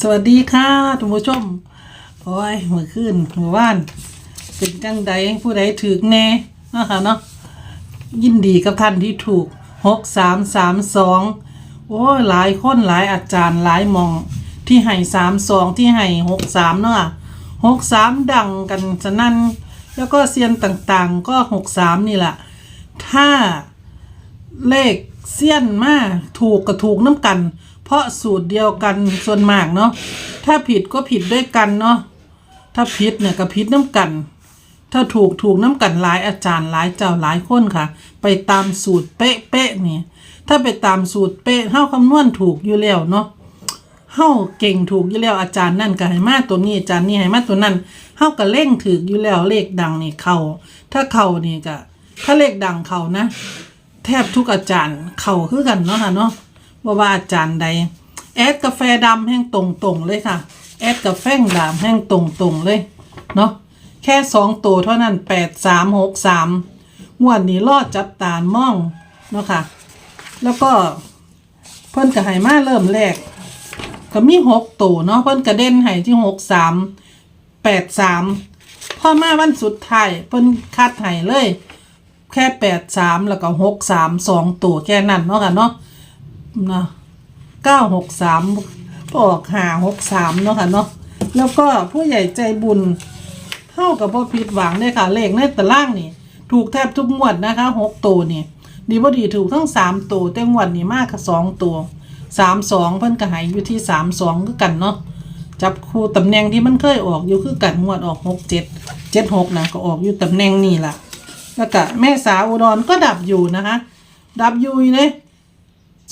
สวัสดีค่ะท่านผู้ชมโอ้ยเมื่อคืนเมื่อวานเป็นจังใดผู้ใดถือแน่เนะคะเนาะยินดีกับท่านที่ถูกหกสามสามสองโอ้ยหลายคนหลายอาจารย์หลายมองที่ให้สามสองที่ให้หกสามเนาะหกสามดังกันสนั่นแล้วก็เซียนต่างๆก็หกสามนี่แหละถ้าเลขเสี้ยนมาถูกกับถูกน้ำกัน เพราะสูตรเดียวกันส่วนมากเนาะถ้าผิดก็ผิดด้วยกันเนาะถ้าผิดเนี่ยก็ผิดน้ำกัน ถ้าถูกถูกน้ำกันหลายอาจารย์หลายเจ้าหลายคนค่ะ ไปตามสูตรเป๊ะเป๊ะๆนี่ถ้าไปตามสูตรเป๊ะเฮาคำนวณถูกอยู่แล้วเนาะเฮาเก่งถูกอยู่แล้วอาจารย์นั่นก็ให้มาตัวนี้อาจารย์นี่ให้มาตัวนั้นเฮาก็เล่งถูกอยู่แล้วเลขดังนี่เขาถ้าเขานี่ก็ถ้าเลขดังเขานะ แทบทุกอาจารย์เข่าคือกันเนาะค่ะเนาะ ว่าว่าอาจารย์ใดแอดกาแฟดำแห้งตรงๆเลยค่ะ แอดกาแฟดำแห้งตรงๆเลย เนาะแค่สองตัวเท่านั้นแปดสามหกสามงวดนี้รอดจับตามองเนาะค่ะ แล้วก็เพิ่นกระหายมาเริ่มแรก ก็มีหกตัวเนาะเพิ่นกระเด็นให้ที่หกสามแปดสามพ่อมาวันสุดท้ายเพิ่นคัดให้เลย แค่แปดสามแล้วก็หกสามสองตัวแค่นั้นเนาะค่ะเนาะ นะเก้าหกสามออกหาหกสามเนาะค่ะเนาะแล้วก็ผู้ใหญ่ใจบุญเท่ากับพ่ผิดหวังเนี่ยค่ะเลขในตารางนี่ ถูกแทบทุกงวดนะคะหกตัวนี่ดีบ่ดีถูกทั้งสามตัวแต่งวดนี่มากกับสองตัวสามสองเพิ่นก็ใหายอยู่ที่สามสองคือกันเนาะจับคู่ตำแหน่งที่มันเคยออกอยู่คือกันงวดออกหกเจ็ดเจ็ดหกนะก็ออกอยู่ตำแหน่งนี่ล่ะแล้วก็แม่สาวอุดรก็ดับอยู่นะคะ ดับอยู่เลย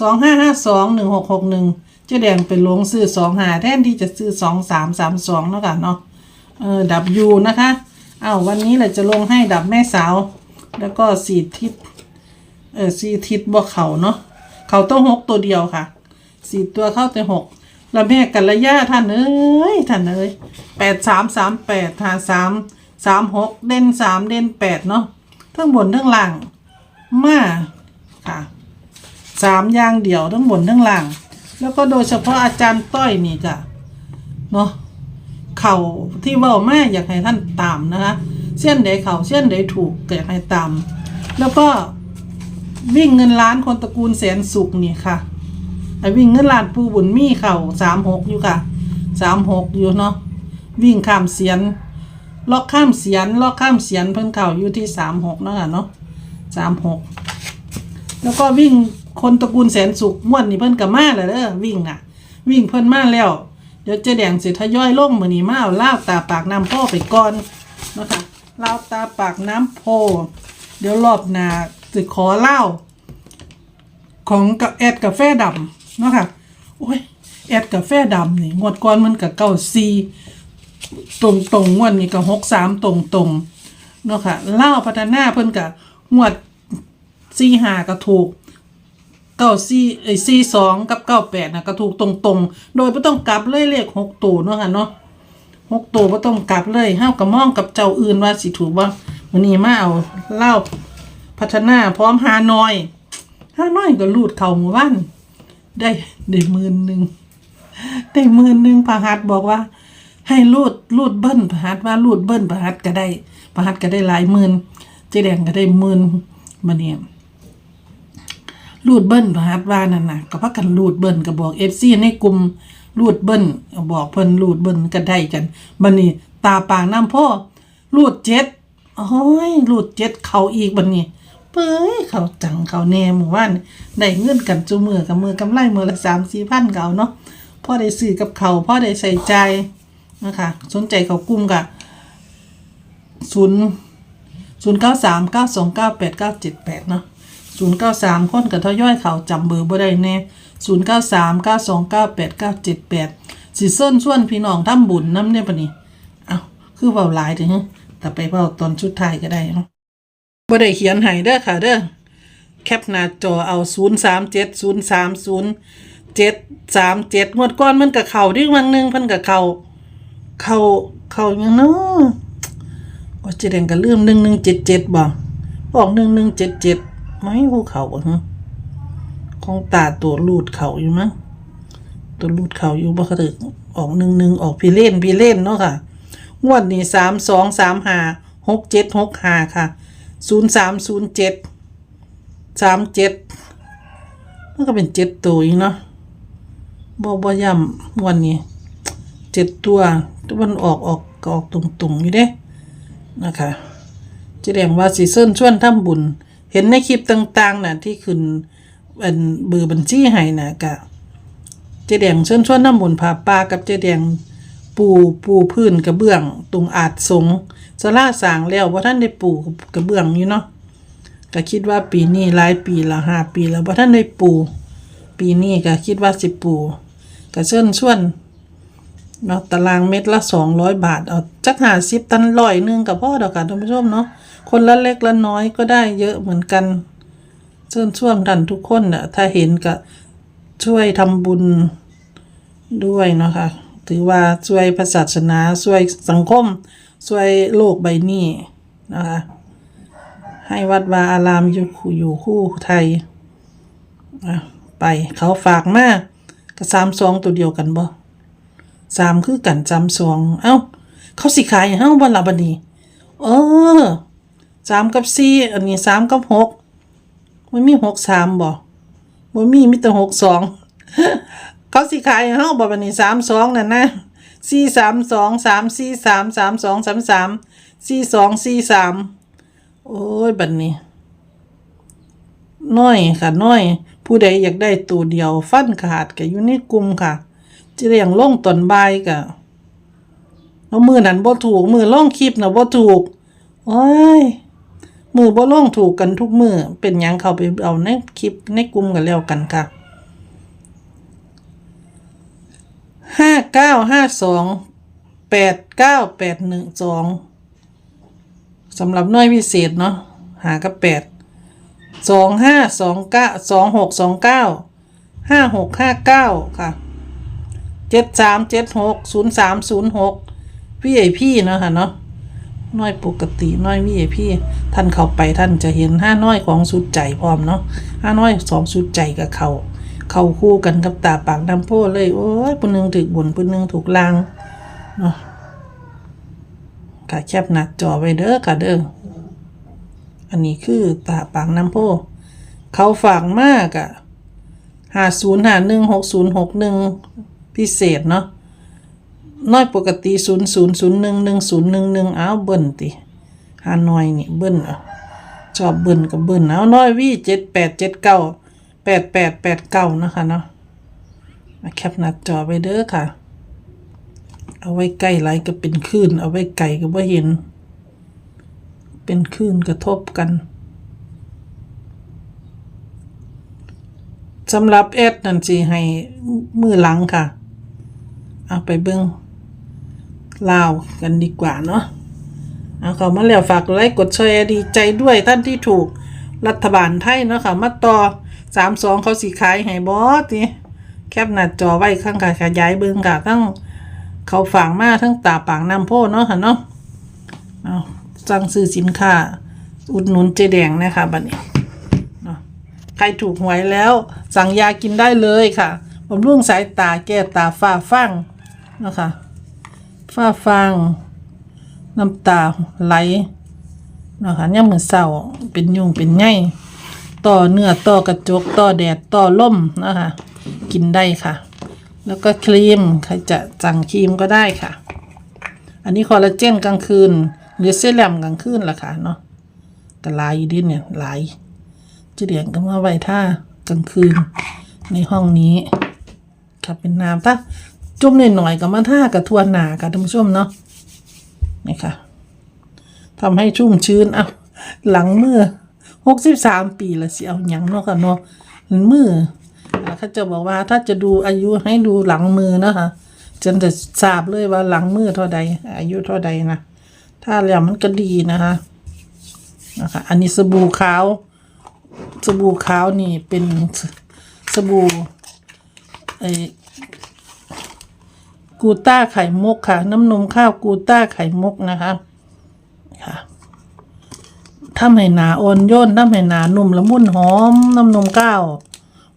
สองห้าห้าสองหนึ่งหกหกหนึ่งเจ๊แดงเป็นลงซื้อสองหาแทนที่จะซื้อสองสามสามสองแล้วกันเนาะเออดับยูนะคะอ้าววันนี้เราจะลงให้ดับแม่สาว แล้วก็สี่ทิศเออสี่ทิศบวกเขาเนาะเขาต้องหกตัวเดียวค่ะสี่ตัวเข้าแต่หกแล้วแม่กัลยาท่านเอ้ยท่านเอ้ยแปดสามสามแปดหาสามสามหกเด่นสามเด่นแปดเนาะทั้งบนทั้งล่างมาค่ะ สามอย่างเดียวทั้งบนทั้งล่าง แล้วก็โดยเฉพาะอาจารย์ต้อยนี่จ้ะเนาะเข่าที่เว่าแม่อยากให้ท่านตามนะคะเส้นใดเข่าเส้นใดถูกก็อยากให้ตาม แล้วก็วิ่งเงินล้านคนตระกูลแสนสุขนี่ค่ะไอ้วิ่งเงินล้านปูบุญมีเข่าสามหกอยู่ค่ะสามหกอยู่เนาะวิ่งข้ามเสียนล็อกข้ามเสียนล็อกข้ามเสียนเพิ่นเข่าอยู่ที่สามหกเนาะค่ะเนาะสามหกแล้วก็วิ่ง คนตระกูลแสนสุขม่วนนี่เพิ่นกับมาแล้วเด้อวิ่งอะ วิ่งเพิ่นมาแล้ว เดี๋ยวเจ๊แดงสิทยอยลงมือนี้มาเอาล่าวตาปากน้ำโพไปก่อนเนาะคะล่าวตาปากน้ำโพ เดี๋ยวรอบหน้าสิขอเล่าของกับแอดกาแฟดำเนาะค่ะโอ้ยแอดกาแฟดำนี่งวดก่อนมันกับเก้าซีตรงตรงๆงวดนี้ก็หกสามตรงตรงๆเนาะค่ะเล่าพัฒนาเพิ่นกับงวดสี่หาก็ถูก เก้าสี่ไอ้สี่สองกับเก้าแปดนะก็ถูกตรงๆ โดยไม่ต้องกลับเลยเลขหกตัวเนาะค่ะเนาะหกตัวไม่ต้องกลับเลยห้าวกับมองกับเจ้าอื่นว่าสิถูกว่าวันนี้มาเอาเล่าพัฒนาพร้อมหานอยหาน้อยก็รูดเข่าหมู่บ้านได้ได้หมื่นหนึ่งได้หมื่นหนึ่งพาหัดบอกว่า ให้รูดรูดเบิ้ลพาหัดว่ารูดเบิ้ลพาหัดก็ได้พาหัดก็ได้หลายหมื่นเจ๊แดงก็ได้หมื่นมาเนี่ย รูดเบิ้ลพาหัดว่านั่นน่ะก็พักกันรูดเบิ้ลก็บอกเอฟซีในกลุ่มรูดเบิ้ลบอกเพิ่นรูดเบิ้ลก็ได้กันบันนี้ตาปางน้ำพ่อรูดเจ็ดโอ้ยรูดเจ็ดเขาอีกบันนี้เป้ยเขาจังเขาแน่หมู่บ้านได้เงินกันจูมือกับมือกำไรมือละสามสี่พันเก่าเนาะพ่อได้ซื้อกับเขาพ่อได้ใส่ใจนะคะสนใจเขากลุ่มกับศูนย์ศูนย์เก้าสามเก้าสองเก้าแปดเก้าเจ็ดแปดเนาะ ศูนย์เก้าสามคนกับทอย่อยเขาจำเบอร์บ่ได้แน่ศูนย์เก้าสามเก้าสองเก้าแปดเก้าเจ็ดแปดสิเส้นส่วนพี่น้องทำบุญน้ำเนี่ยปะนี่เอาคือเบาหลายถึงแต่ไปเบาตอนชุดไทยก็ได้เนาะบ่ได้เขียนให้เด้อค่ะเด้อแคปหน้าจอเอา 0 3 7 0 3 0 7 3 7งวดก้อนมันกับเข่าดิ้งวันหนึ่งพิ่นกับเข่าเข่าเข่ายังเนาะโอ้เจแดงก็ลืม1177บ่บอก1177 ไม่ฮู้เขาบ่ฮะของตาตัวรูดเขาอยู่มั้งตัวรูดเขาอยู่บ่ถึกออกหนึ่งหนึ่งออกพี่เล่นพี่เล่นเนาะค่ะงวดนี้สามสองสามห้าหกเจ็ดหกห้าค่ะศูนย์สามศูนย์เจ็ดสามเจ็ดมันก็เป็นเจ็ดตัวอีกเนาะบ่บ่ย่ำวันนี้เจ็ดตัวแต่มันออกออกก็ออกตรงๆอยู่เด้นะคะจะแดงว่าสีเส้นชวนทำบุญ เห็นในคลิปต่างๆน่ะที่ขึ้นอันเบอร์บัญชีให้น่ะกะเจแดงเชิญชวนน้ำมนต์ผาป่ากับเจแดงปูปูพื้นกระเบื้องตรงอาจสงสลาสางแล้วว่าท่านได้ปูกระเบื้องอยู่เนาะก็คิดว่าปีนี้หลายปีละห้าปีแล้วว่าท่านได้ปู ปีนี้ก็คิดว่าสิปูก็เชิญชวน เนาะตารางเม็ดละสองร้อยบาท เอาจักหาสิบตันร้อยหนึงกับพ่อดอกค่ะท่านผู้ชมเนาะคนละเล็กละน้อยก็ได้เยอะเหมือนกันเชิญช่วนกันทุกคนน่ะถ้าเห็นก็ช่วยทำบุญด้วยเนาะคะถือว่าช่วยพระศาสนาช่วยสังคม ช่วยโลกใบนี้นะคะให้วัดวาอารามอยู่คู่อยู่คู่ไทยไปเขาฝากมากกับสามสองตัวเดียวกันบ่ สามคือกันสามสองเอ้า เขาสิขายให้เฮ้าวันละบัดนี้เออสามกับสี่อันนี้สามกับหกมันมีหกสามบ่บ่มีมีแต่หกสองเขาสิขายให้าบ่บัดนี้32นั่นนะ432 343 3233 4243โอ้ยบัดนี้น้อยค่ะน้อย ผู้ใดอยากได้ตัวเดียว ฟันขาดก็อยู่ในกลุ่มค่ะ จะเรียงล่งตอนบ่ายก็แล้วมือนั้นบ่ถูก มือลงคลิปนะบ่ถูกโอ้ยมือบ่ลงถูกกันทุกมือเป็นหยังเข้าไปเอาในคลิปในกลุ่มกันแล้วกันค่ะห้าเก้าห้าสองแปดเก้าแปดหนึ่งสองสำหรับหน่วยพิเศษเนาะหากับแปดสองห้าสองเก้าสองหกสองเก้าห้าหกห้าเก้าค่ะ เจ็ดสามเจ็ดหกศูนย์สามศูนย์หกพี่ไอพี่เนาะค่ะเนาะน้อยปกติน้อยพี่ไอพี่ท่านเข้าไปท่านจะเห็นห้าน้อยของสุดใจพร้อมเนาะห้าน้อยสองสุดใจกับเขาเขาคู่กันกับตาปากน้ำโพเลย โอ้ยปุ่นหนึ่งถูกบนปุ่นหนึ่งถูกลางเนาะกะแคบหนักจอไว้เด้อค่ะเด้ออันนี้คือตาปากน้ำโพเขาฝากมากอะหาศูนย์หาหนึ่งหกศูนย์หกหนึ่ง พิเศษเนาะน้อยปกติศูนย์ศูนย์ศูนย์หนึ่งหนึ่งศูนย์หนึ่งหนึ่งเอาเบิ้ลติหานอยนี่เบิ้ลเอาชอบเบิ้ลกับเบิ้ลเอาน้อยวี่เจ็ดแปดเจ็ดเก้าแปดแปดแปดเก้านะคะเนาะแคปหน้าจอไปเด้อค่ะ เอาไว้ใกล้ไหลก็เป็นคลื่น เอาไว้ไกลก็บ่าเห็น เป็นคลื่นกระทบกันสำหรับแอดนั่นสิให้มือหลังค่ะ เอาไปเบิ้งลาวกันดีกว่าเนาะเอาเขามาแล้วฝากไลค์กดแชร์ดีใจด้วยท่านที่ถูกรัฐบาลไทยเนาะค่ะมาต่อสามสองเขาสีขายให้บอสนี่แคปหน้าจอไว้ข้างค่ะขยายเบิ้งค่ะทั้งเขาฝากมาทั้งตาปากน้ำโพเนาะค่ะเนาะเอาสั่งซื้อสินค้า อุดหนุนเจแดงนะคะบัดนี้เนาะใครถูกหวยแล้ว สั่งยากินได้เลยค่ะบำรุงสายตาแก้ตาฝ้าฟัง นะคะฝ้าฟังน้ำตาไหลนะคะย่ามมือเศร้าเป็นยุงเป็นไงต่อเนื้อต่อกระจกต่อแดดต่อล่มนะคะกินได้ค่ะ แล้วก็ครีมใครจะสั่งครีมก็ได้ค่ะ อันนี้คอลลาเจนกลางคืนหรือเซรั่มกลางคืนล่ะค่ะเนาะก็หลายอยู่ดิเนี่ยลายจะเดียงก็มาไว้ท่ากลางคืนในห้องนี้ค่ะเป็นน้ำถ้า จุ่มหน่อยๆก็มาท่ากับทวนหนาค่ะท่านผู้ชมเนาะนี่ค่ะทำให้ชุ่มชื้นเอะหลังมือหกสิบสามปีละสิเอาหยังเนาะค่ะเนาะมืออะเขาจะบอกว่าถ้าจะดูอายุให้ดูหลังมือนะคะจนจะทราบเลยว่าหลังมือเท่าใด อายุเท่าใดนะถ้าแล้วมันก็ดีนะคะนะคะ อันนี้สบู่ขาว สบู่ขาวนี่เป็นสบู่ไอ กูต้าไข่มุกค่ะ น้ำนมข้าวกูต้าไข่มุกนะคะค่ะทำให้หนาอ่อนโยนทำให้หนานุ่มละมุนหอมน้ำนมข้าว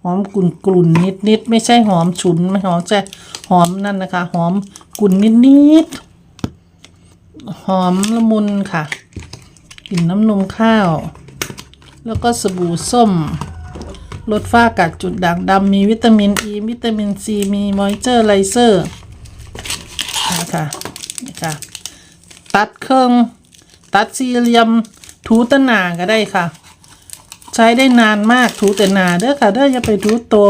หอมกลุ่นกลุ่นนิดนิดไม่ใช่หอมฉุนไม่หอมจะหอมนั่นนะคะ หอมกลุ่นนิดนิดหอมละมุนค่ะกลิ่นน้ำนมข้าว แล้วก็สบู่ส้มลดฝ้ากัดจุดด่างดำมีวิตามินอ e, ีวิตามินซีมีมอยเจอร์ไลเซอร์ นะคะนะค่ะ ตัดเครื่อง ตัดสี่เหลี่ยมถูตะหนาก็ได้ค่ะ ใช้ได้นานมากถูแต่หนาเด้อค่ะเด้ออย่าไปถูโตว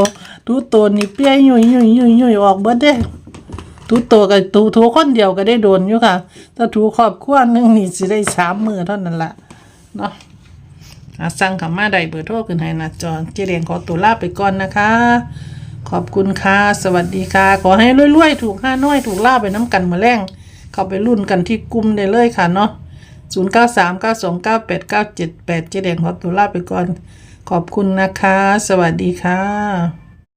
ถูโตวนี่เปี้ยยุ่ยยุ่ยยุ่ยยุ่ยออกเบิดเด้ถูโตวกับถูถูคนเดียวก็ได้โดนอยู่ค่ะถ้าถูครอบครัวหนึงนี่สิได้สามมือเท่านั้นละเนาะอะสั่งขมาได้เบอร์โทรขึ้นให้หน้าจอเจเรียงขอตัวลาไปก่อนนะคะ ขอบคุณค่ะ สวัสดีค่ะ ขอให้รวยๆ ถูกห้าน้อย ถูกล่าไปน้ำกันมาแรงเข้าไปรุ่นกันที่กลุ่มได้เลยค่ะเนาะ0 9 3 9 2 9 8 9 7 8เจเรียงขอตัวลาไปก่อน ขอบคุณนะคะ สวัสดีค่ะ